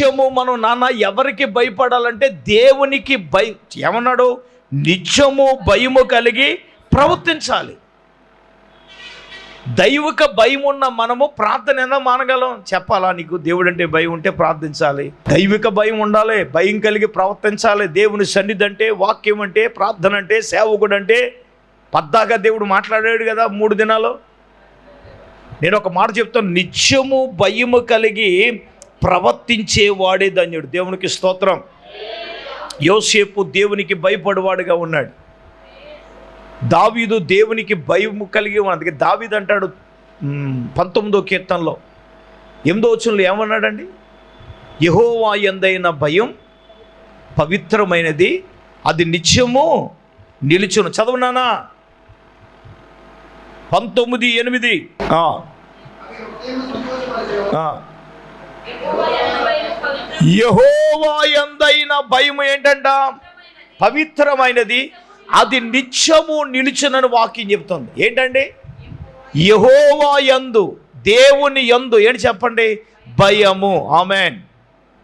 నిత్యము మనం నాన్న ఎవరికి భయపడాలంటే దేవునికి భయ ఏమన్నాడు? నిత్యము భయము కలిగి ప్రవర్తించాలి. దైవిక భయం ఉన్న మనము ప్రార్థన ఎలా మానగలం? చెప్పాలా నీకు? దేవుడు అంటే భయం ఉంటే ప్రార్థించాలి. దైవిక భయం ఉండాలి భయం కలిగి ప్రవర్తించాలి. దేవుని సన్నిధి అంటే వాక్యం అంటే ప్రార్థన అంటే సేవకుడు అంటే పద్దాగా దేవుడు మాట్లాడాడు కదా మూడు దినాలు. నేను ఒక మాట చెప్తాను. నిత్యము భయము కలిగి ప్రవర్తించేవాడే ధన్యుడు. దేవునికి స్తోత్రం. యోసేపు దేవునికి భయపడేవాడుగా ఉన్నాడు. దావీదు దేవునికి భయం కలిగి ఉన్నాడు అందుకే దావీదు అంటాడు పంతొమ్మిదో కీర్తనలో. ఎనిమిదో వచనంలో ఏమన్నాడండి? యహోవా ఎందైన భయం పవిత్రమైనది. అది నిత్యము నిలుచును. చదవనానా? పంతొమ్మిది ఎనిమిది. యహోవాయందైన భయం ఏంటంట? పవిత్రమైనది. అది నిత్యము నిలుచునని వాక్యం చెప్తుంది. ఏంటండి? యహోవా యందు దేవుని యందు ఏంటి చెప్పండి? భయము. ఆమెన్.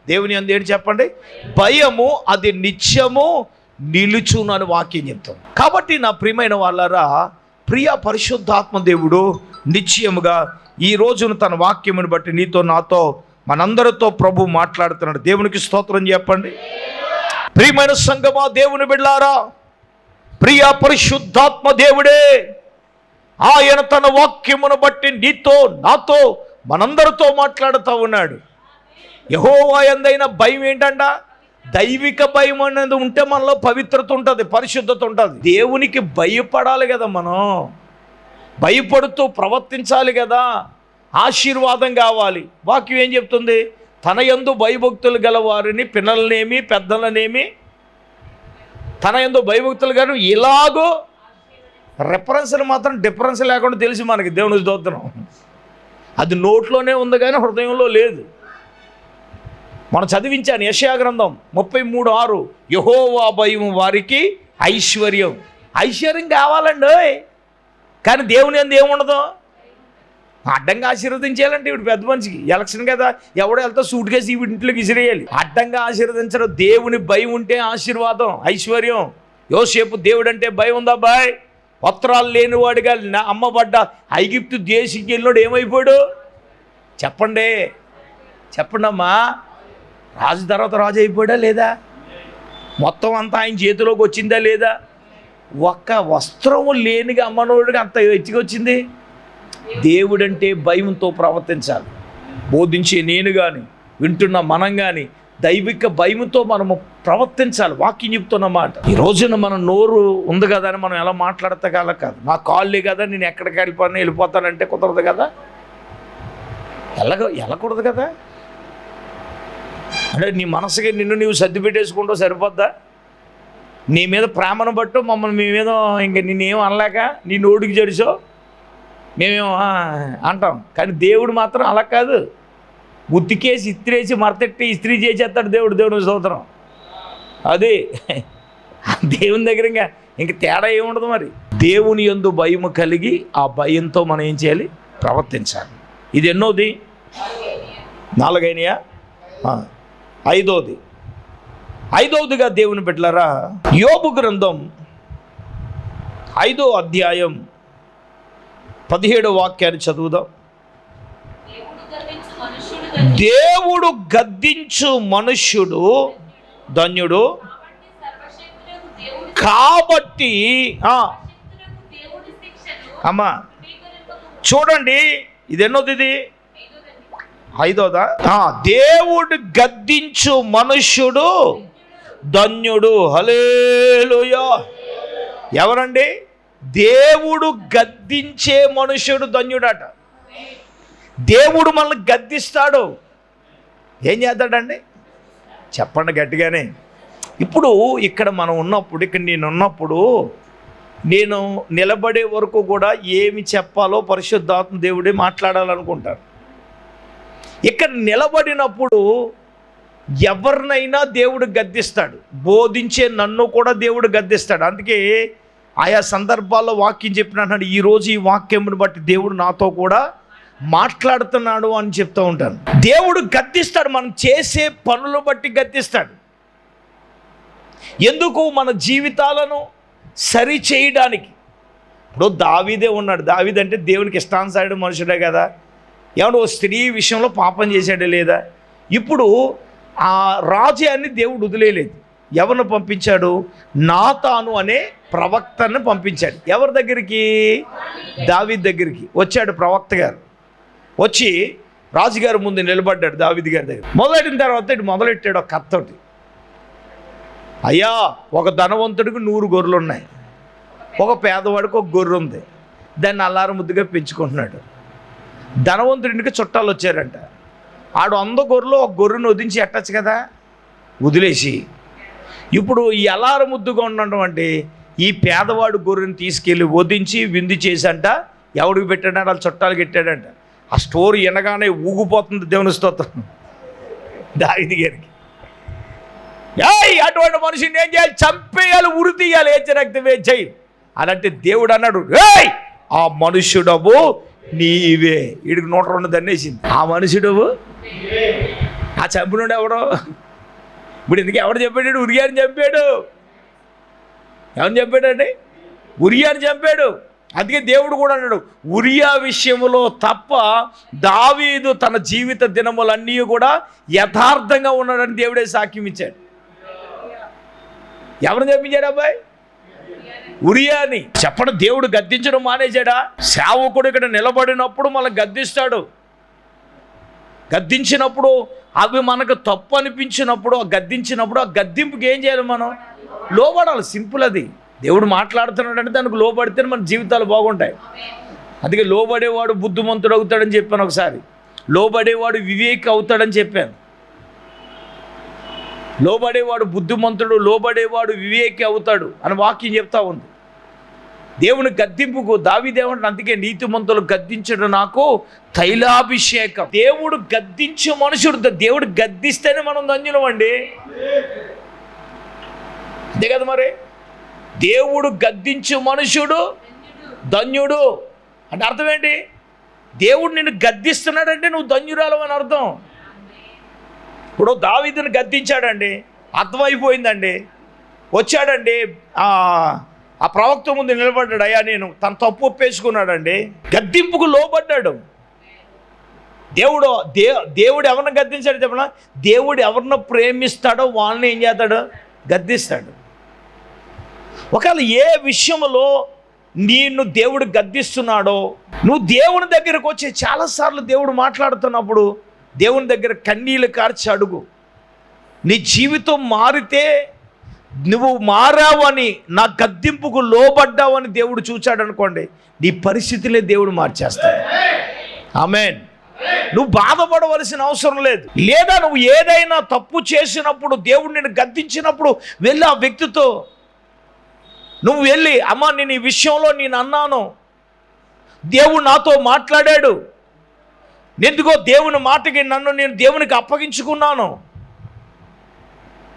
దేవుని యందు ఏంటి చెప్పండి? భయము అది నిత్యము నిలుచునని వాక్యం చెప్తుంది. కాబట్టి నా ప్రియమైన వాళ్ళరా ప్రియ పరిశుద్ధాత్మ దేవుడు నిశ్చయముగా ఈ రోజును తన వాక్యమును బట్టి నీతో నాతో మనందరితో ప్రభు మాట్లాడుతున్నాడు. దేవునికి స్తోత్రం చెప్పండి. ప్రియమైన సంగమా దేవుని బిడ్లారా ప్రియ పరిశుద్ధాత్మ దేవుడే ఆయన తన వాక్యమును బట్టి నీతో నాతో మనందరితో మాట్లాడుతూ ఉన్నాడు. యహోవా ఎందైన భయం ఏంటంట? దైవిక భయం అనేది ఉంటే మనలో పవిత్రత ఉంటుంది పరిశుద్ధత ఉంటుంది. దేవునికి భయపడాలి కదా మనం. భయపడుతూ ప్రవర్తించాలి కదా. ఆశీర్వాదం కావాలి. వాక్యం ఏం చెప్తుంది? తన యందు భయభక్తులు గల వారిని పిల్లలనేమి పెద్దలనేమి తన యందు భయభక్తులు గారు ఇలాగో రెఫరెన్స్లు మాత్రం డిఫరెన్స్ లేకుండా తెలిసి మనకి దేవుని స్తోత్రం. అది నోట్లోనే ఉంది కానీ హృదయంలో లేదు. మనం చదివించాను యశయా గ్రంథం ముప్పై మూడు ఆరు. యహోవా భయం వారికి ఐశ్వర్యం. ఐశ్వర్యం కావాలండి కానీ దేవుని అందు ఏముండదు? అడ్డంగా ఆశీర్వదించాలంటే ఇప్పుడు పెద్ద మనిషికి. ఎలక్షన్ కదా ఎవడో వెళ్తా సూట్ కేసి వీడి ఇంట్లోకి విసిరేయాలి. అడ్డంగా ఆశీర్వదించడం దేవుని భయం ఉంటే ఆశీర్వాదం ఐశ్వర్యం. యోసేపు దేవుడు అంటే భయం ఉందా బాయ్ పత్రాలు లేనివాడిగా నా అమ్మబడ్డ ఐగిప్తు దేశంకి వెళ్ళినోడు ఏమైపోయాడు? చెప్పండి. చెప్పండి అమ్మా. రాజు తర్వాత రాజు అయిపోయాడా లేదా? మొత్తం అంతా ఆయన చేతిలోకి వచ్చిందా లేదా? ఒక్క వస్త్రము లేనిగా అమ్మనోడికి అంత ఎత్తుకొచ్చింది. దేవుడంటే భయంతో ప్రవర్తించాలి. బోధించే నేను కానీ వింటున్న మనం కానీ దైవిక భయంతో మనము ప్రవర్తించాలి. వాక్యం చెప్తున్న మాట. ఈ రోజున మన నోరు ఉంది కదా అని మనం ఎలా మాట్లాడతా కాదు. నా కాళ్ళే కదా నేను ఎక్కడికి వెళ్ళిపోయినా వెళ్ళిపోతానంటే కుదరదు కదా. వెళ్ళగ వెళ్ళకూడదు కదా. అంటే నీ మనసుకి నిన్ను నీవు సర్ది పెట్టేసుకుంటూ సరిపోద్దా? నీ మీద ప్రేమను బట్టు మమ్మల్ని మీ మీద ఇంక నిన్నేం అనలేక నీ నోటికి జడిసో? మేమేమో అంటాం. కానీ దేవుడు మాత్రం అలా కాదు. ఉతికేసి ఇస్త్రేసి మరతెట్టి ఇస్త్రీ చేసేస్తాడు దేవుడు. దేవుడు స్తోత్రం. అది. దేవుని దగ్గర ఇంకా ఇంక తేడా ఏముండదు మరి. దేవుని ఎందు భయము కలిగి ఆ భయంతో మనం ఏం చేయాలి? ప్రవర్తించాలి. ఇది ఎన్నోది? నాలుగైనయా? ఐదోది. ఐదవదిగా దేవుని బిడ్డలారా యోబు గ్రంథం ఐదో అధ్యాయం పదిహేడో వాక్యాన్ని చదువుదాం. దేవుడు గద్దించు మనుష్యుడు ధన్యుడు. కాబట్టి అమ్మా చూడండి ఇది? ఎన్నోది ఇది. ఐదోదా? దేవుడు గద్దించు మనుష్యుడు ధన్యుడు. హలేలుయా ఎవరండి? దేవుడు గద్దించే మనుషుడు ధన్యుడట. దేవుడు మనల్ని గద్దిస్తాడు. ఏం చేస్తాడండి? చెప్పండి గట్టిగానే. ఇప్పుడు ఇక్కడ మనం ఉన్నప్పుడు ఇక్కడ నేను ఉన్నప్పుడు నేను నిలబడే వరకు కూడా ఏమి చెప్పాలో పరిశుద్ధాత్మ దేవుడే మాట్లాడాలనుకుంటాను ఇక్కడ నిలబడినప్పుడు ఎవరినైనా దేవుడు గద్దిస్తాడు. బోధించే నన్ను కూడా దేవుడు గద్దిస్తాడు. అందుకే ఆయా సందర్భాల్లో వాక్యం చెప్పిన ఈరోజు ఈ వాక్యమును బట్టి దేవుడు నాతో కూడా మాట్లాడుతున్నాడు అని చెప్తూ ఉంటాను. దేవుడు గద్దిస్తాడు మనం చేసే పనులు బట్టి గద్దిస్తాడు. ఎందుకు? మన జీవితాలను సరి చేయడానికి. ఇప్పుడు దావీదే ఉన్నాడు. దావీద్ అంటే దేవునికి ఇష్టానుసారుడు మనుషుడే కదా. ఏమన్నా ఓ స్త్రీ విషయంలో పాపం చేశాడే లేదా? ఇప్పుడు ఆ రాజ్యాన్ని దేవుడు వదిలేయలేదు. ఎవరిని పంపించాడు? నాతాను అనే ప్రవక్తను పంపించాడు. ఎవరి దగ్గరికి? దావీద్ దగ్గరికి. వచ్చాడు ప్రవక్త గారు. వచ్చి రాజుగారి ముందు నిలబడ్డాడు దావీద్ గారి దగ్గర. మొదలెట్టిన తర్వాత ఇటు మొదలెట్టాడు ఒక కత్తోటి అయ్యా ఒక ధనవంతుడికి నూరు గొర్రెలు ఉన్నాయి. ఒక పేదవాడికి ఒక గొర్రె ఉంది. దాన్ని అల్లారు ముద్దుగా పెంచుకుంటున్నాడు. ధనవంతుడికి చుట్టాలు వచ్చారంట. ఆడు వంద గొర్రెలు ఒక గొర్రెను వదించి ఎట్టచ్చు కదా? వదిలేసి ఇప్పుడు ఈ అలారం ముద్దుగా ఉండడం అంటే ఈ పేదవాడు గొర్రెని తీసుకెళ్ళి వదించి విందు చేసంట ఎవడికి పెట్టాడంట? వాళ్ళ చుట్టాలు పెట్టాడంట. ఆ స్టోరీ వినగానే ఊగిపోతుంది దేవుని స్తోత్రం. దావిది గారికి. ఏయ్ అటువంటి మనిషిని ఏం చేయాలి? చంపేయాలి ఉరి తీయాలి ఏచి రక్తమే చేయి అని అంటే దేవుడు అన్నాడు ఏయ్ ఆ మనుషుడవు నీవే. వీడికి నూట రెండు దన్నేసింది ఆ మనుషుడవు? ఆ చంపినోడు ఎవడో? ఇప్పుడు ఎందుకు ఎవడు చెప్పాడు? ఉరియాని చంపాడు. ఎవరిని చంపాడండి ఉరియాని చంపాడు. అందుకే దేవుడు కూడా అన్నాడు ఉరియా విషయంలో తప్ప దావీదు తన జీవిత దినములన్నీ కూడా యథార్థంగా ఉన్నాడని దేవుడే సాక్ష్యం ఇచ్చాడు ఎవరిని చెప్పించాడు అబ్బాయి? ఉరియాని చెప్పడం దేవుడు గద్దించడం మానేశాడా? సేవకుడు ఇక్కడ నిలబడినప్పుడు మనం గద్దిస్తాడు. గద్దించినప్పుడు అవి మనకు తప్పు అనిపించినప్పుడు ఆ గద్దించినప్పుడు ఆ గద్దింపుకి ఏం చేయాలి మనం? లోబడాలి. సింపుల్ అది. దేవుడు మాట్లాడుతున్నాడంటే దానికి లోబడితేనే మన జీవితాలు బాగుంటాయి. అందుకే లోబడేవాడు బుద్ధిమంతుడు అవుతాడని చెప్పాను ఒకసారి. లోబడేవాడు వివేక్ అవుతాడని చెప్పాను. లోబడేవాడు బుద్ధిమంతుడు లోబడేవాడు వివేకి అవుతాడు అని వాక్యం చెప్తా ఉంది. దేవుని గద్దింపుకు దావిదేవుడు అందుకే నీతిమంతులు గద్దించడు నాకు తైలాభిషేకం. దేవుడు గద్దించే మనుషుడు దేవుడు గద్దిస్తేనే మనం ధన్యులం అండి అంతే కదా మరి? దేవుడు గద్దించే మనుషుడు ధన్యుడు. అంటే అర్థం ఏంటి? దేవుడు నిన్ను గద్దిస్తున్నాడంటే నువ్వు ధన్యురాలు అని అర్థం. ఇప్పుడు దావీదుని గద్దించాడండి. అర్థమైపోయిందండి. వచ్చాడండి. ఆ ప్రవక్త ముందు నిలబడ్డాడు అయ్యా నేను తన తప్పు ఒప్పేసుకున్నాడండి. గద్దింపుకు లోబడ్డాడు. దేవుడు దే దేవుడు ఎవరిని గద్దించాడు చెప్పనా? దేవుడు ఎవరిని ప్రేమిస్తాడో వాళ్ళని ఏం చేస్తాడు? గద్దిస్తాడు. ఒకవేళ ఏ విషయంలో నిన్ను దేవుడు గద్దిస్తున్నాడో నువ్వు దేవుని దగ్గరకు వచ్చి చాలాసార్లు దేవుడు మాట్లాడుతున్నప్పుడు దేవుని దగ్గర కన్నీళ్ళు కార్చి అడుగు. నీ జీవితం మారితే నువ్వు మారావని నా గద్దింపుకు లోబడ్డావని దేవుడు చూచాడు అనుకోండి నీ పరిస్థితులే దేవుడు మార్చేస్తాడు. ఆమెన్. నువ్వు బాధపడవలసిన అవసరం లేదు. లేదా నువ్వు ఏదైనా తప్పు చేసినప్పుడు దేవుడు నేను గద్దించినప్పుడు వెళ్ళి ఆ వ్యక్తితో నువ్వు వెళ్ళి అమ్మ నేను ఈ విషయంలో నేను అన్నాను. దేవుడు నాతో మాట్లాడాడు. ఎందుకో దేవుని మాటకి నన్ను నేను దేవునికి అప్పగించుకున్నాను.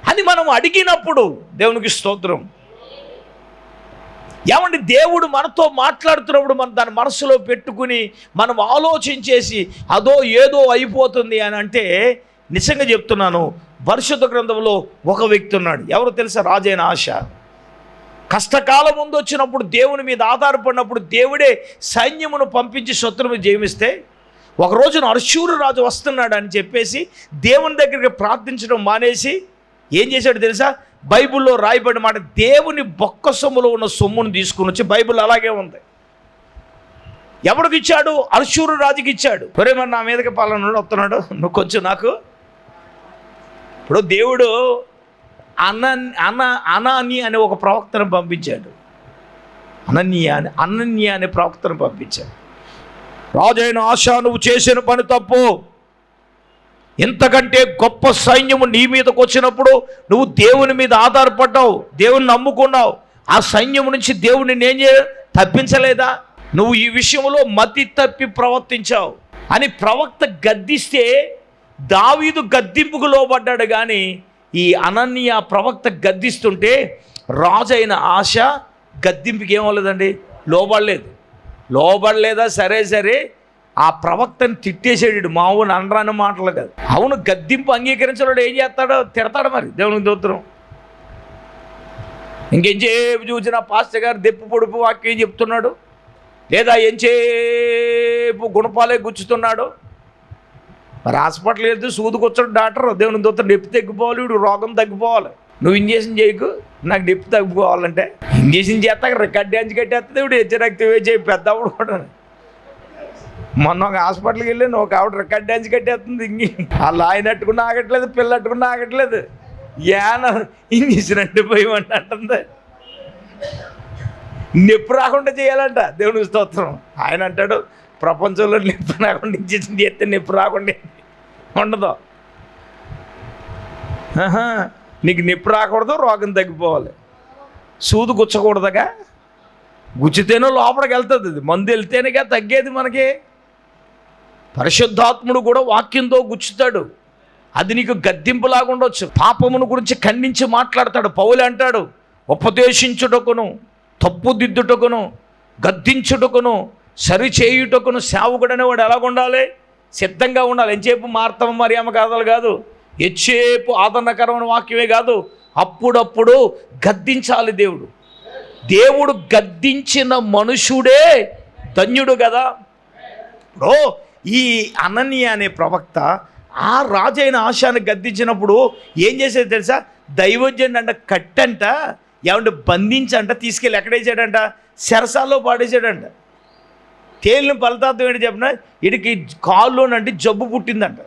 అని మనం అడిగినప్పుడు దేవునికి స్తోత్రం. ఏమండి దేవుడు మనతో మాట్లాడుతున్నప్పుడు మనం దాని మనసులో పెట్టుకుని మనం ఆలోచించేసి అదో ఏదో అయిపోతుంది అని అంటే నిజంగా చెప్తున్నాను పరిశుద్ధ గ్రంథంలో ఒక వ్యక్తి ఉన్నాడు. ఎవరు తెలుసా? రాజైన ఆశ కష్టకాలం ముందు వచ్చినప్పుడు దేవుని మీద ఆధారపడినప్పుడు దేవుడే సైన్యమును పంపించి శత్రువు జయమిస్తే ఒక రోజున అర్శూరు రాజు వస్తున్నాడు అని చెప్పేసి దేవుని దగ్గరికి ప్రార్థించడం మానేసి ఏం చేశాడు తెలుసా? బైబిల్లో రాయబడిన మాట దేవుని బొక్క సొమ్ములో ఉన్న సొమ్మును తీసుకుని వచ్చి బైబిల్ అలాగే ఉంది. ఎవరికి ఇచ్చాడు? అర్షూరు రాజుకి ఇచ్చాడు. ఒరే మరి నా మీదకి పాలన వస్తున్నాడు? నువ్వు కొంచెం నాకు ఇప్పుడు దేవుడు అన అన అనాని అనే ఒక ప్రవక్తను పంపించాడు. అనన్య అని అనన్య అనే ప్రవక్తను పంపించాడు. రాజైన ఆశ నువ్వు చేసిన పని తప్పు. ఇంతకంటే గొప్ప సైన్యము నీ మీదకు వచ్చినప్పుడు నువ్వు దేవుని మీద ఆధారపడ్డావు దేవుని నమ్ముకున్నావు. ఆ సైన్యము నుంచి దేవుని నేను తప్పించలేదా? నువ్వు ఈ విషయంలో మతి తప్పి ప్రవర్తించావు. అని ప్రవక్త గద్దిస్తే దావీదు గద్దింపుకు లోబడ్డాడు కానీ ఈ అనన్య ప్రవక్త గద్దిస్తుంటే రాజు అయిన ఆశ గద్దింపుకి ఏమవ్వలేదండి లోబడలేదు. లోబడలేదా? సరే సరే. ఆ ప్రవక్తని తిట్టేసాడు మావుని అనరాని మాటలు కాదు. అవును గద్దింపు అంగీకరించడం ఏం చేస్తాడో తిడతాడు మరి దేవునికి దోత్రం ఇంకెంచేపు చూసినా పాస్టర్ గారు దెప్పు పొడుపు వాక్యం చెప్తున్నాడు. లేదా ఎంచేపు గుణపాలే గుచ్చుతున్నాడు. మరి హాస్పిటల్ వెళ్తే సూదుకొచ్చాడు డాక్టర్ దేవుని దొత్త నొప్పి తగ్గిపోవాలి వీడు రోగం తగ్గిపోవాలి. నువ్వు ఇంజక్షన్ చేయకు నాకు నొప్పి తగ్గిపోవాలంటే. ఇంజక్షన్ చేస్తాక రికార్డ్ డ్యాన్స్ కట్టేస్తుంది వీడు హెచ్చరక్తి చేయి పెద్దప్పుడు కూడా. మొన్న ఒక హాస్పిటల్కి వెళ్ళి ఒక ఆవిడ రికార్డ్ డ్యాన్స్ కట్టేస్తుంది ఇంగి వాళ్ళు ఆయన అట్టుకుని ఆగట్లేదు పిల్ల అట్టుకుని ఆగట్లేదు. యాన ఇంజేషన్ అంటే భయం అంటే అంటుంది. నొప్పి రాకుండా చేయాలంట దేవుని స్తోత్రం. ఆయన అంటాడు ప్రపంచంలో నొప్పి రాకుండా ఇంజక్షన్ చేస్తే నొప్పి రాకుండా ఉండదు. నీకు నొప్పి రాకూడదు రోగం తగ్గిపోవాలి. సూదు గుచ్చకూడదుగా? గుచ్చితేనే లోపలికి వెళ్తుంది అది. మందు వెళ్తేనేగా తగ్గేది మనకి. పరిశుద్ధాత్ముడు కూడా వాక్యంతో గుచ్చుతాడు. అది నీకు గద్దింపులాగా ఉండొచ్చు. పాపమును గురించి ఖండించి మాట్లాడతాడు. పౌలు అంటాడు ఉపదేశించుటకును తప్పుదిద్దుటకును గద్దించుటకును సరిచేయుటకును సేవకుడనే వాడు ఎలాగుండాలి సిద్ధంగా ఉండాలి. ఎంచేపు మార్తమ మరియమ్మ కథలు కాదు. ఎచ్చేపు ఆదరణకరమైన వాక్యమే కాదు. అప్పుడప్పుడు గద్దించాలి దేవుడు. దేవుడు గద్దించిన మనుషుడే ధన్యుడు కదా. ఇప్పుడు ఈ అనన్య అనే ప్రవక్త ఆ రాజైన ఆశాన్ని గద్దించినప్పుడు ఏం చేసేది తెలుసా? దైవజ్ఞుడు అంట కట్టంట ఏమంటే బంధించంట తీసుకెళ్ళి ఎక్కడేసాడంట? సెరసాల్లో పాడేసాడంట. తేలిన ఫలితార్థం ఏంటి చెప్పిన? ఇడికి కాల్లోనంటే జబ్బు పుట్టిందంట.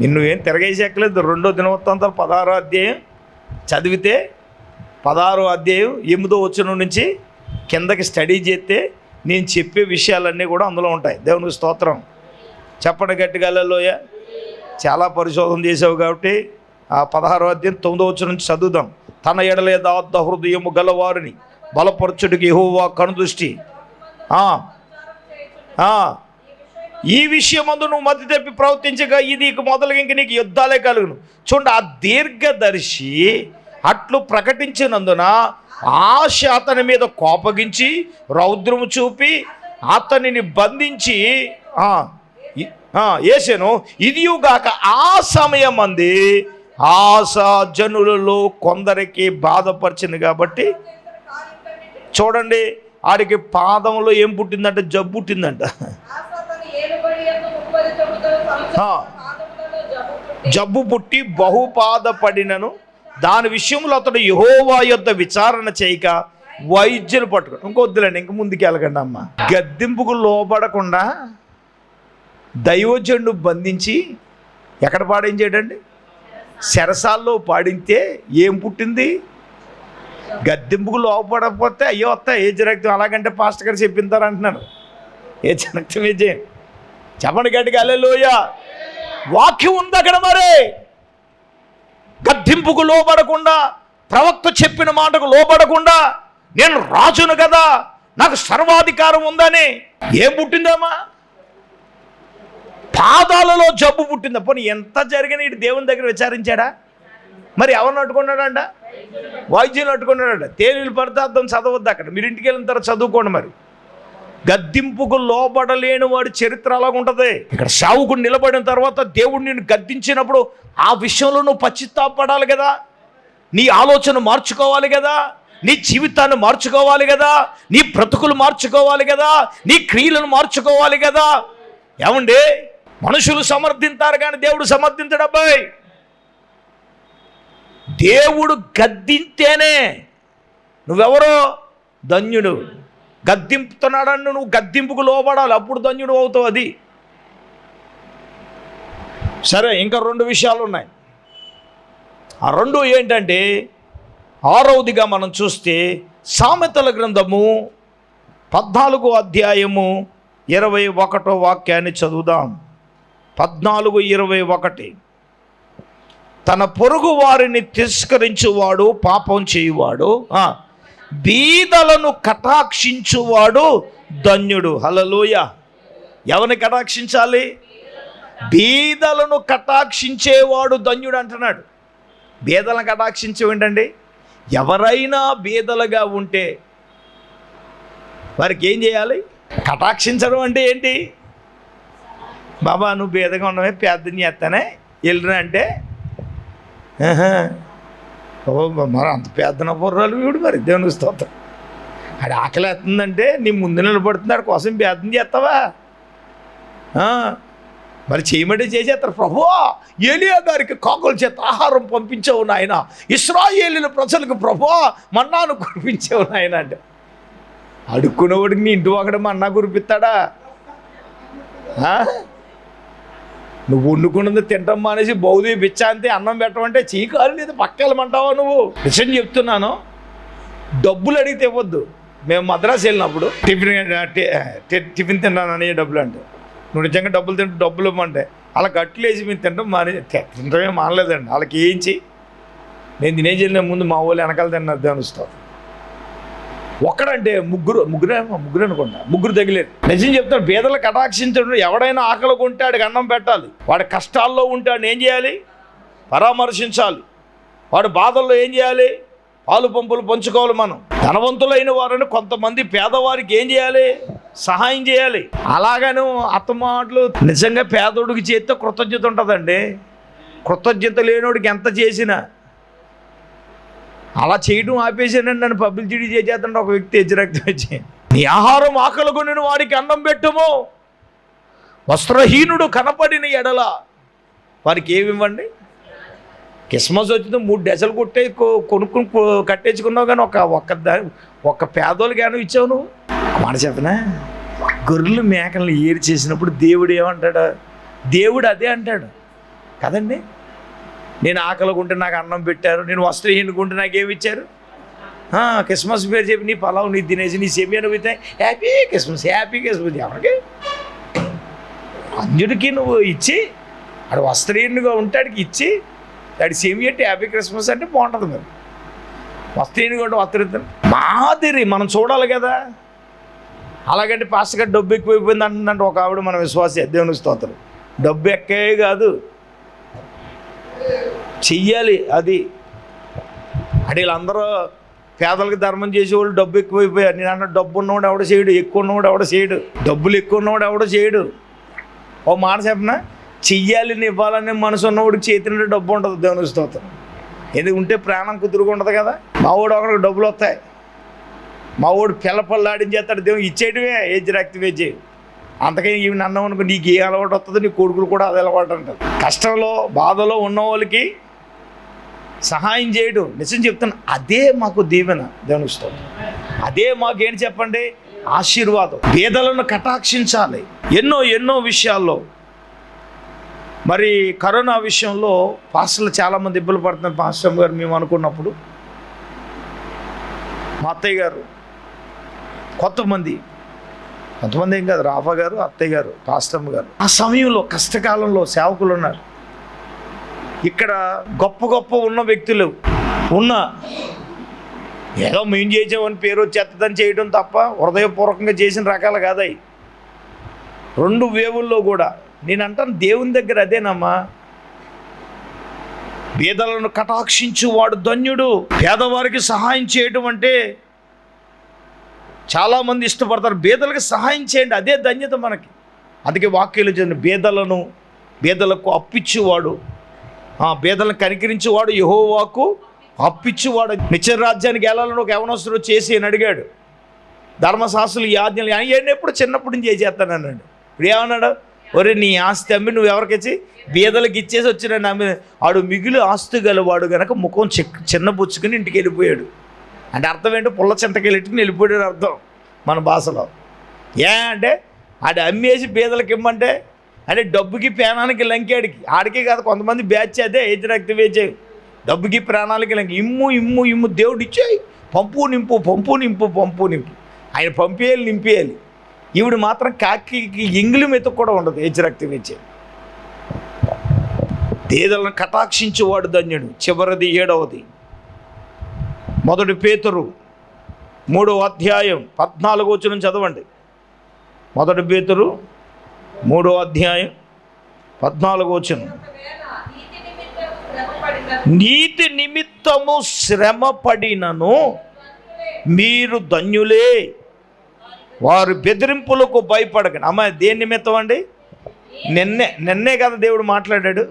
నిన్ను ఏం తిరగేసేక్కలేదు రెండో దినవృత్తాంతాలు పదహారో అధ్యాయం చదివితే పదహారో అధ్యాయం ఎనిమిదో వచ్చిన నుంచి కిందకి స్టడీ చేస్తే నేను చెప్పే విషయాలన్నీ కూడా అందులో ఉంటాయి. దేవునికి స్తోత్రం. చెప్పండి గట్టిగా లోయ చాలా పరిశోధన చేసావు కాబట్టి ఆ పదహారో అధ్యాయం తొమ్మిదో వచ్చిన నుంచి చదువుదాం. తన ఎడలే దాద్ద హృదయము గలవారిని బలపరచుడికి యెహోవా కనుదృష్టి ఈ విషయం అందు నువ్వు మతి తెప్పి ప్రవర్తించగా ఇది ఇక మొదలుగా ఇంక నీకు యుద్ధాలే కలుగును. చూడండి ఆ దీర్ఘదర్శి అట్లు ప్రకటించినందున ఆశ అతని మీద కోపగించి రౌద్రము చూపి అతనిని బంధించి వేసాను ఇదియుగాక ఆ సమయం అంది ఆశ జనులలో కొందరికి బాధపరిచింది కాబట్టి చూడండి ఆడికి పాదంలో ఏం పుట్టిందంట? జబ్బు పుట్టిందంట. జబ్బు పుట్టి జబ్బు పుట్టి బహుపాదపడినను. దాని విషయంలో అతడు యహోవా యొద్ద విచారణ చేయక వైద్యులు పట్టుకుని ఇంకొద్దులేండి ఇంక ముందుకు వెళ్ళకండి అమ్మ. గద్దింపుకు లోపడకుండా దైవజండు బంధించి ఎక్కడ పాడించాడండి శరసాల్లో పాడితే ఏం పుట్టింది? గద్దింపుకు లోపడకపోతే అయ్యో వస్తా ఏ జరగతం అలాగంటే పాస్టర్ గారు చెప్పింతారు అంటున్నారు. ఏ జరక్తం ఏ చేయండి చెప్పండి గట్టిగా అల్లెలోయ వాక్యం ఉంది అక్కడ మరి. గద్దింపుకు లోబడకుండా ప్రవక్త చెప్పిన మాటకు లోబడకుండా నేను రాజును కదా నాకు సర్వాధికారం ఉందని. ఏం పుట్టిందమ్మా? పాదాలలో జబ్బు పుట్టిందా. పోనీ ఎంత జరిగినా ఇటు దేవుని దగ్గర విచారించాడా? మరి ఎవరిని అట్టుకున్నాడంట వైద్యులు అట్టుకున్నాడంట తేలిలు పదార్థం చదవద్దు అక్కడ. మీరు ఇంటికి వెళ్ళిన తర్వాత చదువుకోండి మరి. గద్దింపుకు లోబడలేని వాడి చరిత్ర అలాగుంటుంది. ఇక్కడ సావుకు నిలబడిన తర్వాత దేవుడు నిన్ను గద్దించినప్పుడు ఆ విషయంలో నువ్వు పశ్చిత్తాపడాలి కదా. నీ ఆలోచన మార్చుకోవాలి కదా. నీ జీవితాన్ని మార్చుకోవాలి కదా. నీ బ్రతుకులు మార్చుకోవాలి కదా. నీ క్రియలను మార్చుకోవాలి కదా. ఏమండి? మనుషులు సమర్థింతారు కానీ దేవుడు సమర్థించడబ్బాయి దేవుడు గద్దింతేనే నువ్వెవరో? ధన్యుడు. గద్దింపుతున్నాడని నువ్వు గద్దింపుకు లోపడాలి అప్పుడు ధన్యుడు అవుతావు అది. సరే ఇంకా రెండు విషయాలు ఉన్నాయి. ఆ రెండు ఏంటంటే ఆరవదిగా మనం చూస్తే సామెతల గ్రంథము పద్నాలుగో అధ్యాయము ఇరవై ఒకటో వాక్యాన్ని చదువుదాం. పద్నాలుగు ఇరవై ఒకటి. తన పొరుగు వారిని తిరస్కరించువాడు పాపం చేయువాడు. బీదలను కటాక్షించువాడు ధన్యుడు. హలలోయ ఎవరిని కటాక్షించాలి? బీదలను కటాక్షించేవాడు ధన్యుడు అంటున్నాడు. బీదలను కటాక్షించేవిటండి ఎవరైనా బీదలుగా ఉంటే వారికి ఏం చేయాలి? కటాక్షించడం అంటే ఏంటి? బాబా నువ్వు బేదగా ఉండమే పెద్దని చేస్తానే. వెళ్ళిన అంటే "ఆహా, మరి అంత పెద్ద బుర్రాలు వీడు మరి దేవుని స్తోత్రం. అది ఆకలి వేస్తుందంటే నీ ముందు నిలబడుతున్నాడు కోసం పేదం చేస్తావా? మరి చేయమంటే చేసేస్తారు. ప్రభు ఏలియా గారికి కాకుల చేత ఆహారం పంపించావు నాయన. ఇస్రాయేలీల ప్రజలకు ప్రభు మన్నాను కురిపించావు నాయన అంటే. అడుక్కునేవాడికి నీ ఇంటి ఒకడు మన్నా కురిపిస్తాడా? నువ్వు వండుకున్నది తింటాం మానేసి బౌది బిచ్చాంతి అన్నం పెట్టమంటే చీకాలు లేదు పక్కెళ్ళమంటావా నువ్వు? నిజం చెప్తున్నాను. డబ్బులు అడిగితే ఇవ్వద్దు. మేము మద్రాసు వెళ్ళినప్పుడు టిఫిన్ టిఫిన్ తిన్నానని డబ్బులు అంటే. నువ్వు నిజంగా డబ్బులు తింటే డబ్బులు ఇవ్వమంటే. అలా గట్లేసి మేము తింటాం మానే తి- తినడమే మానలేదండి. వాళ్ళకి ఏంచి నేను తినేసి వెళ్ళిన ముందు మా వాళ్ళు వెనకాల తిన్నది అనుస్తాను ఒక్కడంటే ముగ్గురు ముగ్గురే ముగ్గురు అనుకుంటా. ముగ్గురు తగిలేరు. నిజం చెప్తాను పేదలు కటాక్షించడం ఎవడైనా ఆకలి ఉంటే వాడికి అన్నం పెట్టాలి. వాడి కష్టాల్లో ఉంటే వాడిని ఏం చేయాలి? పరామర్శించాలి. వాడు బాధల్లో ఏం చేయాలి? పాలు పంపులు పంచుకోవాలి మనం. ధనవంతులైన వారిని కొంతమంది పేదవారికి ఏం చేయాలి? సహాయం చేయాలి. అలాగను అత్తమాటలు నిజంగా పేదోడికి చేస్తే కృతజ్ఞత ఉంటుందండి. కృతజ్ఞత లేనోడికి ఎంత చేసినా అలా చేయడం ఆపేసానండి నన్ను పబ్లిసిటీ చేసేస్తుంటే ఒక వ్యక్తి హెచ్చరక్తం వచ్చి నీ ఆహారం ఆకలి కొనిన వాడికి అన్నం పెట్టము. వస్త్రహీనుడు కనపడిన ఎడల వారికి ఏమి ఇవ్వండి? క్రిస్మస్ వచ్చింది మూడు డెసలు కొట్టే కొనుక్కుని కట్టేసుకున్నావు కానీ ఒక ఒక్క దా ఒక్క పేదోళ్ళకి ఏమో ఇచ్చావు నువ్వు? ఒక మాట చెప్పనా? గొర్రెలు మేకలను ఏరి చేసినప్పుడు దేవుడు ఏమంటాడు? దేవుడు అదే అంటాడు. కదండి? నేను ఆకలికుంటే నాకు అన్నం పెట్టారు నేను వస్త్రహీనుకుంటే నాకు ఏమి ఇచ్చారు? క్రిస్మస్ పేరు చెప్పి నీ పలావ్ నీ తినేసి నీ సెమి అనుభూతాయి హ్యాపీ క్రిస్మస్ హ్యాపీ క్రిస్మస్ ఎవరికి? అంజుడికి నువ్వు ఇచ్చి ఆడు వస్త్రహీనుగా ఉంటాడికి ఇచ్చి ఆడి సెమి అంటే హ్యాపీ క్రిస్మస్ అంటే బాగుంటుంది మరి. వస్త్రహీనుగా ఉంటే వస్త్రం మాదిరి మనం చూడాలి కదా. అలాగంటే పాస్ట్గా డబ్బు ఎక్కువైపోయింది అంటుందంటే ఒక ఆవిడ మన విశ్వాస దేవుని స్తోత్రం. డబ్బు ఎక్కే కాదు. చెయ్యాలి అది. అంటే వీళ్ళందరూ పేదలకు ధర్మం చేసేవాళ్ళు డబ్బు ఎక్కువైపోయారు. నేను అన్న డబ్బు ఉన్నవాడు ఎవడ చేయడు ఎక్కువ ఉన్నవాడు ఎవడ చేయడు. డబ్బులు ఎక్కువ ఉన్నవాడు ఎవడ చేయడు. ఓ మాట చెప్పనా? చెయ్యాలి ఇవ్వాలనే మనసు ఉన్నవాడికి చేతిలో డబ్బు ఉంటుంది దేవుని స్తోత్రం. ఎందుకు? ఉంటే ప్రాణం కుదురుకుంటుంది కదా. మా వాడు ఒకరికి డబ్బులు వస్తాయి. మా వాడు ఆడించేస్తాడు. దేవుడు ఇచ్చేయడమే. ఏజ్ రక్తి వేచి అంతకే ఇవి అన్నం అనుకో నీకు ఏ అలవాటు వస్తుంది నీ కొడుకులు కూడా అదే అలవాటు అంటారు. కష్టంలో బాధలో ఉన్న వాళ్ళకి సహాయం చేయడం నిజం చెప్తాను అదే మాకు దీవెన దేవుని అదే మాకేం చెప్పండి? ఆశీర్వాదం. పేదలను కటాక్షించాలి. ఎన్నో ఎన్నో విషయాల్లో. మరి కరోనా విషయంలో పాస్టర్లు చాలామంది ఇబ్బంది పడుతున్నారు. పాస్టర్ గారు మేము అనుకున్నప్పుడు మా అత్తయ్య గారు కొంతమంది కొంతమంది ఏం కాదు రాఫా గారు అత్తయ్య గారు పాస్టమ్ గారు. ఆ సమయంలో కష్టకాలంలో సేవకులు ఉన్నారు. ఇక్కడ గొప్ప గొప్ప ఉన్న వ్యక్తులు ఉన్న ఏదో మేము చేసామని పేరు వచ్చేస్తుందని చేయడం తప్ప హృదయపూర్వకంగా చేసిన రకాలు కాదాయి. రెండు వేవుల్లో కూడా నేను అంటాను దేవుని దగ్గర అదేనమ్మా. పేదలను కటాక్షించు వాడు ధన్యుడు. పేదవారికి సహాయం చేయటం అంటే చాలామంది ఇష్టపడతారు. బేదలకు సహాయం చేయండి. అదే ధన్యత మనకి. అందుకే వాక్యాలు చదివిన బేదలను బేదలకు అప్పిచ్చేవాడు. బేదలను కనికరించేవాడు యహోవాకు అప్పిచ్చేవాడు. నిత్య రాజ్యానికి వెళ్ళాలని ఒక యవనస్తుడు చేసి అని అడిగాడు. ధర్మశాస్త్రులు ఈ ఆజ్ఞలు ఆయన ఎప్పుడు చిన్నప్పటి నుంచి చేసేస్తాను అన్నాడు. ఇప్పుడు ఏమన్నాడు? ఒరే నీ ఆస్తి అమ్మి నువ్వు ఎవరికిచ్చి బీదలకు ఇచ్చేసి వచ్చిన నమ్మి ఆడు మిగిలి ఆస్తి గలవాడు గనక ముఖం చిక్ చిన్న పుచ్చుకుని ఇంటికి వెళ్ళిపోయాడు. అంటే అర్థం ఏంటో పుల్ల చింతకెళ్ళి ఎట్టుకుని వెళ్ళిపోయాడు అర్థం మన భాషలో. ఏ అంటే ఆడు అమ్మేసి బీదలకు ఇమ్మంటే అంటే డబ్బుకి ప్రాణానికి లంకేడికి ఆడికే. కాదు కొంతమంది బ్యాచ్ అదే ఏతిరక్తి రక్తి వేచే డబ్బుకి ప్రాణాలకి లంక. ఇమ్ము ఇమ్ము ఇమ్ము దేవుడు ఇచ్చాయి. పంపు నింపు పంపు నింపు పంపు నింపు. ఆయన పంపేయాలి నింపేయాలి. ఈవిడ మాత్రం కాకి ఎంగిలి మెతుకు కూడా ఉండదు ఏచిరక్తి వేచే పేదలను కటాక్షించేవాడు ధన్యుడు. చివరిది ఏడవది. మొదటి పేతురు మూడో అధ్యాయం పద్నాలుగు వచ్చిన చదవండి. మొదటి పేతురు మూడో అధ్యాయం పద్నాలుగు వచ్చిన నీతి నిమిత్తము శ్రమ పడినను మీరు ధన్యులే. వారు బెదిరింపులకు భయపడకండి. అమ్మాయి దేని నిమిత్తం అండి? నిన్నే నిన్నే కదా దేవుడు మాట్లాడాడు.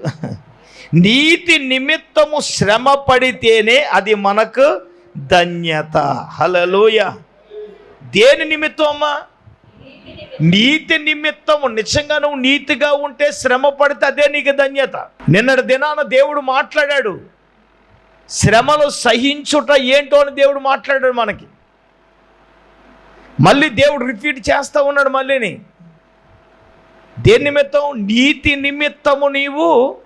నీతి నిమిత్తము శ్రమ పడితేనే అది మనకు ధన్యత. హలలోయ దేని నిమిత్తమ్మా నీతి నిమిత్తము. నిజంగా నువ్వు నీతిగా ఉంటే శ్రమ పడితే అదే నీకు ధన్యత. నిన్నటి దినాన దేవుడు మాట్లాడాడు. శ్రమలు సహించుట ఏంటో అని దేవుడు మాట్లాడాడు మనకి. మళ్ళీ దేవుడు రిపీట్ చేస్తూ ఉన్నాడు మళ్ళీని. దేని నిమిత్తం? నీతి నిమిత్తము నీవు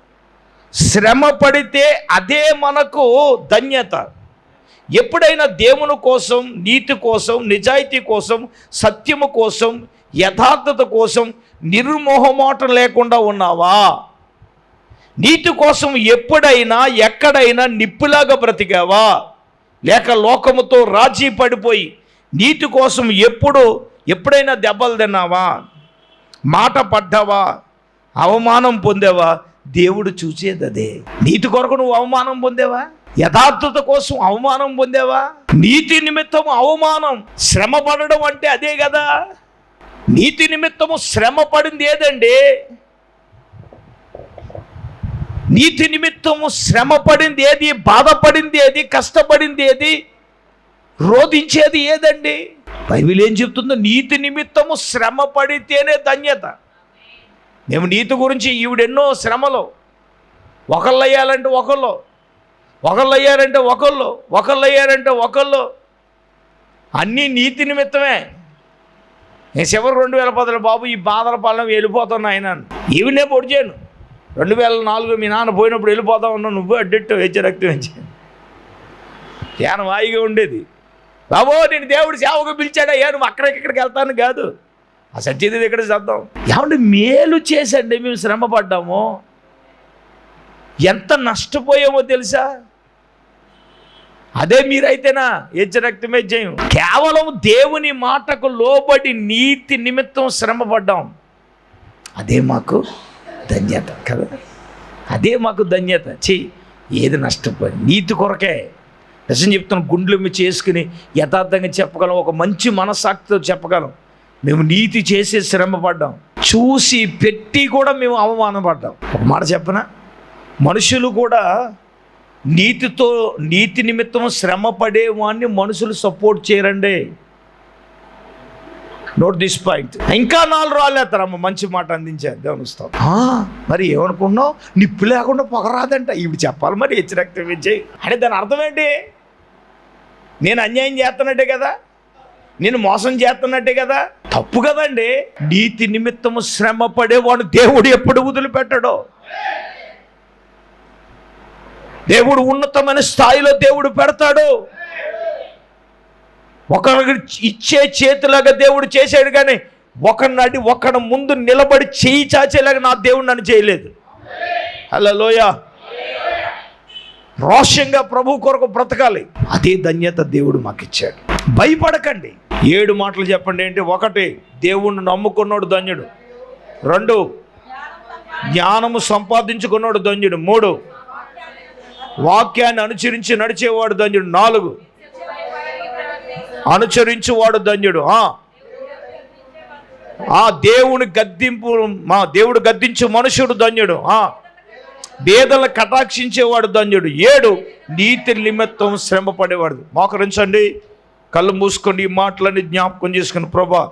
శ్రమ పడితే అదే మనకు ధన్యత. ఎప్పుడైనా దేవుని కోసం నీతి కోసం నిజాయితీ కోసం సత్యము కోసం యథార్థత కోసం నిర్మోహమాటం లేకుండా ఉన్నావా? నీతి కోసం ఎప్పుడైనా ఎక్కడైనా నిప్పులాగా బ్రతికావా? లేక లోకముతో రాజీ పడిపోయి నీతి కోసం ఎప్పుడు ఎప్పుడైనా దెబ్బలు తిన్నావా? మాట పడ్డావా? అవమానం పొందావా? దేవుడు చూసేది అదే. నీతి కొరకు నువ్వు అవమానం పొందేవా? యథార్థత కోసం అవమానం పొందేవా? నీతి నిమిత్తం అవమానం శ్రమ పడడం అంటే అదే కదా. నీతి నిమిత్తము శ్రమ పడింది ఏదండి? నీతి నిమిత్తము శ్రమ పడింది ఏది? బాధపడింది ఏది? కష్టపడింది ఏది? రోధించేది ఏదండి? బైబిల్ ఏం చెప్తుందో? నీతి నిమిత్తము శ్రమ పడితేనే ధన్యత. మేము నీతి గురించి ఈవిడెన్నో శ్రమలు ఒకళ్ళు అయ్యాలంటే ఒకళ్ళు ఒకళ్ళు అయ్యారంటే ఒకళ్ళు ఒకళ్ళు అయ్యారంటే ఒకళ్ళు. అన్నీ నీతి నిమిత్తమే. నేను చివరి రెండు వేల పదలు బాబు ఈ బాధల పాలన వెళ్ళిపోతున్నా ఆయన. ఈవినే పొడి చేయను. రెండు వేల నాలుగు మీ నాన్న పోయినప్పుడు వెళ్ళిపోతా ఉన్నావు నువ్వు అడ్డెట్టు హెచ్చరక్తం వచ్చి ధ్యానం వాయిగా ఉండేది. బాబో నేను దేవుడు సేవకు పిలిచాడా? ఏ నువ్వు అక్కడికిక్కడికి వెళ్తాను కాదు. ఆ సత్యది ఇక్కడ చేద్దాం. ఏమంటే మేలు చేసండి మేము శ్రమ పడ్డాము ఎంత నష్టపోయామో తెలుసా? అదే మీరైతేనా? హెచ్చరక్తమే జయం. కేవలం దేవుని మాటకు లోబడి నీతి నిమిత్తం శ్రమ పడ్డాం అదే మాకు ధన్యత కదా? అదే మాకు ధన్యత. చెయ్యి ఏది నష్టపోయి. నీతి కొరకే. నిజం చెప్తాను గుండెలు మీ చేసుకుని యథార్థంగా చెప్పగలం. ఒక మంచి మనస్సాక్షితో చెప్పగలం. మేము నీతి చేసే శ్రమ పడ్డాం చూసి పెట్టి కూడా మేము అవమానపడ్డాం. ఒక మాట చెప్పనా? మనుషులు కూడా నీతితో నీతి నిమిత్తం శ్రమ పడేవాడిని మనుషులు సపోర్ట్ చేయరండి. నోట్ దిస్ పాయింట్ ఇంకా నాలుగు రాళ్ళు వేస్తారమ్మ మంచి మాట అందించారు దేవుని స్తోత్రం. ఆ? మరి ఏమనుకున్నావు? నిప్పు లేకుండా పొగరాదంట. ఇవి చెప్పాలి మరి హెచ్చరక్తం ఇచ్చేయి అంటే దాని అర్థం ఏంటి? నేను అన్యాయం చేస్తున్నట్టే కదా? నేను మోసం చేస్తున్నట్టే కదా? తప్పు కదండి. నీతి నిమిత్తము శ్రమ పడేవాడు దేవుడు ఎప్పుడు వదిలిపెట్టడో. దేవుడు ఉన్నతమైన స్థాయిలో దేవుడు పెడతాడు. ఒకరికి ఇచ్చే చేతిలాగా దేవుడు చేశాడు కానీ ఒకరిని ఒకడు ముందు నిలబడి చేయి చాచేలాగా నా దేవుడు నన్ను చేయలేదు. హలో లోయ రోషంగా ప్రభు కొరకు బ్రతకాలి. అదే ధన్యత దేవుడు మాకు ఇచ్చాడు భయపడకండి. ఏడు మాటలు చెప్పండి ఏంటి? ఒకటి దేవుణ్ణి నమ్ముకున్నాడు ధన్యుడు. రెండు జ్ఞానము సంపాదించుకున్నాడు ధన్యుడు. మూడు వాక్యాన్ని అనుసరించి నడిచేవాడు ధన్యుడు. నాలుగు. అనుసరించువాడు ధన్యుడు. ఆ. దేవుని గద్దింపు మా దేవుడు గద్దించు మనుషుడు ధన్యుడు. ఆ. కటాక్షించేవాడు ధన్యుడు. ఏడు. నీతి నిమిత్తం శ్రమ పడేవాడు. మోకరించండి. కళ్ళు మూసుకొని ఈ మాటలన్నీ జ్ఞాపకం చేసుకుని ప్రభా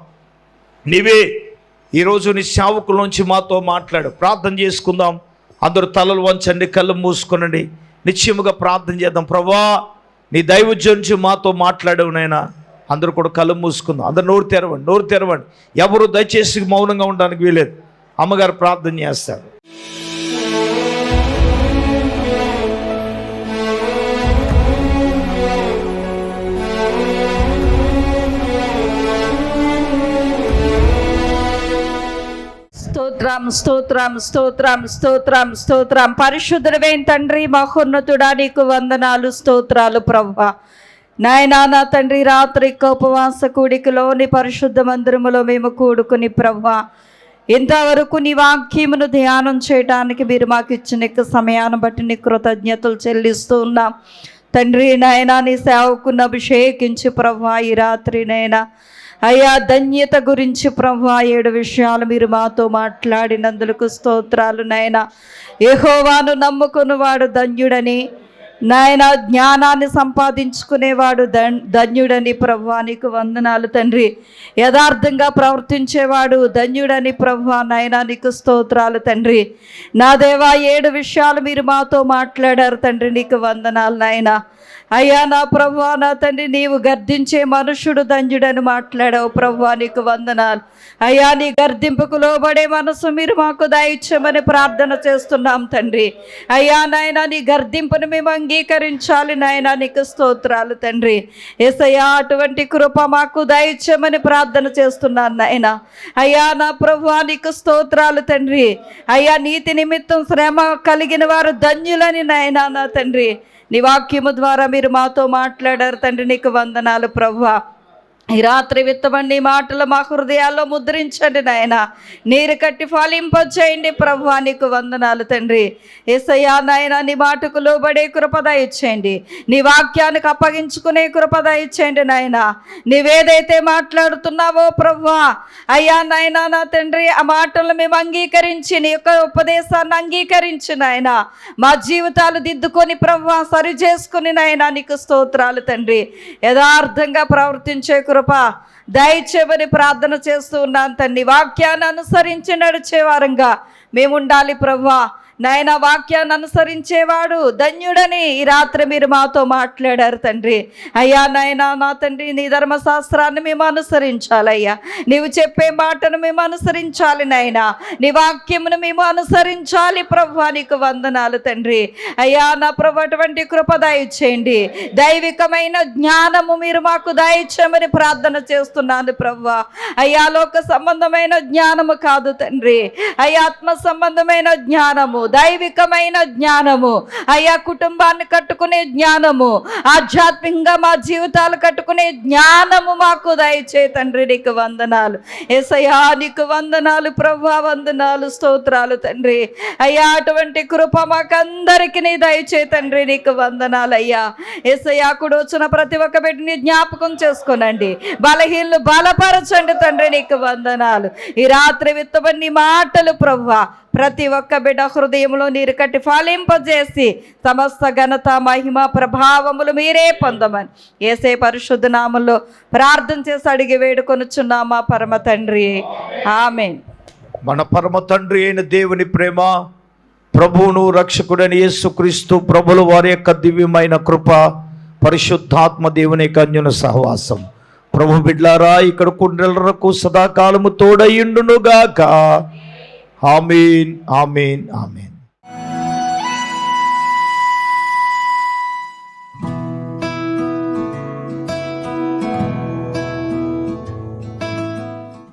నీవే ఈరోజు నీ సేవకులోంచి మాతో మాట్లాడు. ప్రార్థన చేసుకుందాం. అందరూ తలలు వంచండి కళ్ళు మూసుకునండి. నిశ్చయముగా ప్రార్థన చేద్దాం. ప్రభా నీ దైవజ్యం నుంచి మాతో మాట్లాడవు నైనా అందరూ కూడా కళ్ళు మూసుకుందాం. అందరు నోరు తెరవండి నోరు తెరవండి. ఎవరు దయచేసి మౌనంగా ఉండడానికి వీలేదు అమ్మగారు ప్రార్థన చేస్తారు. స్తోత్రం స్తోత్రం స్తోత్రం స్తోత్రం స్తోత్రం. పరిశుద్ధుడవేం తండ్రి మహోన్నతుడా నీకు వందనాలు స్తోత్రాలు ప్రభా నాయనా నా తండ్రి రాత్రి ఉపవాస కూడికలోని పరిశుద్ధ మందిరములో మేము కూడుకుని ప్రభా ఇంతవరకు నీ వాక్యమును ధ్యానం చేయడానికి మీరు మాకు ఇచ్చిన సమయాన్ని బట్టి నీ కృతజ్ఞతలు చెల్లిస్తూ ఉన్నాం. తండ్రి నాయనా నీ సేవకును అభిషేకించి ప్రభా ఈ రాత్రి నైనా అయ్యా ధన్యత గురించి ప్రభు ఏడు విషయాలు మీరు మాతో మాట్లాడినందుకు స్తోత్రాలు నాయన. నమ్ముకుని నమ్ముకున్నవాడు ధన్యుడని నాయన జ్ఞానాన్ని సంపాదించుకునేవాడు ధన్ ధన్యుడని ప్రభు నీకు వందనాలు తండ్రి. యథార్థంగా ప్రవర్తించేవాడు ధన్యుడని ప్రభు నాయన నీకు స్తోత్రాలు తండ్రి. నా దేవా ఏడు విషయాలు మీరు మాతో మాట్లాడారు తండ్రి నీకు వందనాలు నాయన. అయ్యా నా ప్రభు నా తండ్రి నీవు గర్దించే మనుషుడు దంజుడని మాట్లాడావు ప్రభు నీకు వందనాలు. అయ్యా నీ గర్దింపుకు లోబడే మనసు మీరు మాకు దయచ్చమని ప్రార్థన చేస్తున్నాం తండ్రి. అయ్యా నాయన నీ గర్దింపును మేము అంగీకరించాలి నాయన నీకు స్తోత్రాలు తండ్రి. ఎసయ్యా అటువంటి కృప మాకు దయచ్చమని ప్రార్థన చేస్తున్నాను నాయన. అయ్యా నా ప్రభు నీకు స్తోత్రాలు తండ్రి. అయ్యా నీతి నిమిత్తం శ్రమ కలిగిన వారు ధన్యులని నాయన నా తండ్రి. నీ వాక్యము ద్వారా మీరు మాతో మాట్లాడారు తండ్రి నీకు వందనాలు ప్రభా. ఈ రాత్రి విత్తబండి మాటలు మా హృదయాల్లో ముద్రించండి నాయన. నీరు కట్టి ఫలింపచేయండి ప్రభు నీకు వందనాలు తండ్రి. ఏసయ్యా నాయన నీ మాటకు లోబడే కృపద ఇచ్చేయండి. నీ వాక్యానికి అప్పగించుకునే కృపద ఇచ్చేయండి నాయన. నీవేదైతే మాట్లాడుతున్నావో ప్రభు అయ్యా నాయన నా తండ్రి ఆ మాటలు మేము అంగీకరించి నీ యొక్క ఉపదేశాన్ని అంగీకరించి నాయన మా జీవితాలు దిద్దుకొని ప్రభు సరి చేసుకుని నాయన నీకు స్తోత్రాలు తండ్రి. యథార్థంగా ప్రవర్తించే కృప దయచేమని ప్రార్థన చేస్తూ ఉన్నాను తండ్రి వాక్యాన్ని అనుసరించి నడిచే వారంగా ప్రభా నాయన వాక్యాన్ని అనుసరించేవాడు ధన్యుడని ఈ రాత్రి మీరు మాతో మాట్లాడారు తండ్రి. అయ్యా నాయన నా తండ్రి నీ ధర్మశాస్త్రాన్ని మేము అనుసరించాలయ్యా నీవు చెప్పే మాటను మేము అనుసరించాలి నాయన. నీ వాక్యమును మేము అనుసరించాలి ప్రభు నీకు వందనాలు తండ్రి. అయ్యా నా ప్రభు అటువంటి కృప దయచేయండి. దైవికమైన జ్ఞానము మీరు మాకు దయచేయమని ప్రార్థన చేస్తున్నాను ప్రభు. అయ్యా లోక సంబంధమైన జ్ఞానము కాదు తండ్రి. అయ్యా ఆత్మ సంబంధమైన జ్ఞానము. దైవికమైన జ్ఞానము. అయ్యా కుటుంబాన్ని కట్టుకునే జ్ఞానము. ఆధ్యాత్మికంగా మా జీవితాలు కట్టుకునే జ్ఞానము మాకు దయచే తండ్రి నీకు వందనాలు. ఎసయా నీకు వందనాలు ప్రభా వందనాలు స్తోత్రాలు తండ్రి. అయ్యా అటువంటి కృప మాకందరికి నీ దయచే తండ్రి నీకు వందనాలు అయ్యా. ఏసయ్యా కూడా వచ్చిన ప్రతి ఒక్క బిడ్డని జ్ఞాపకం చేసుకోనండి. బలహీనలు బలపరచండి తండ్రి నీకు వందనాలు. ఈ రాత్రి విత్తబడి మాటలు ప్రవ్వా ప్రతి ఒక్క బిడ్డ హృదయంలో నీరు కట్టి ఫలింపజేసి సమస్త ఘనత మహిమ ప్రభావములు మీరే పొందమని. ఏసే పరిశుద్ధ నామంలో ప్రార్థన చేసి అడిగి వేడుకొనుచున్నామా పరమ తండ్రి. ఆమె మన పరమ తండ్రి అయిన దేవుని ప్రేమ ప్రభువును రక్షకుడని యేసుక్రీస్తు ప్రభుల వారి యొక్క దివ్యమైన కృప పరిశుద్ధాత్మ దేవుని కన్యున సహవాసం. ప్రభు బిడ్లారా ఇక్కడ కుండ్రెలకు సదాకాలము తోడయుండునుగాక ఆమీన్ ఆమీన్ ఆమీన్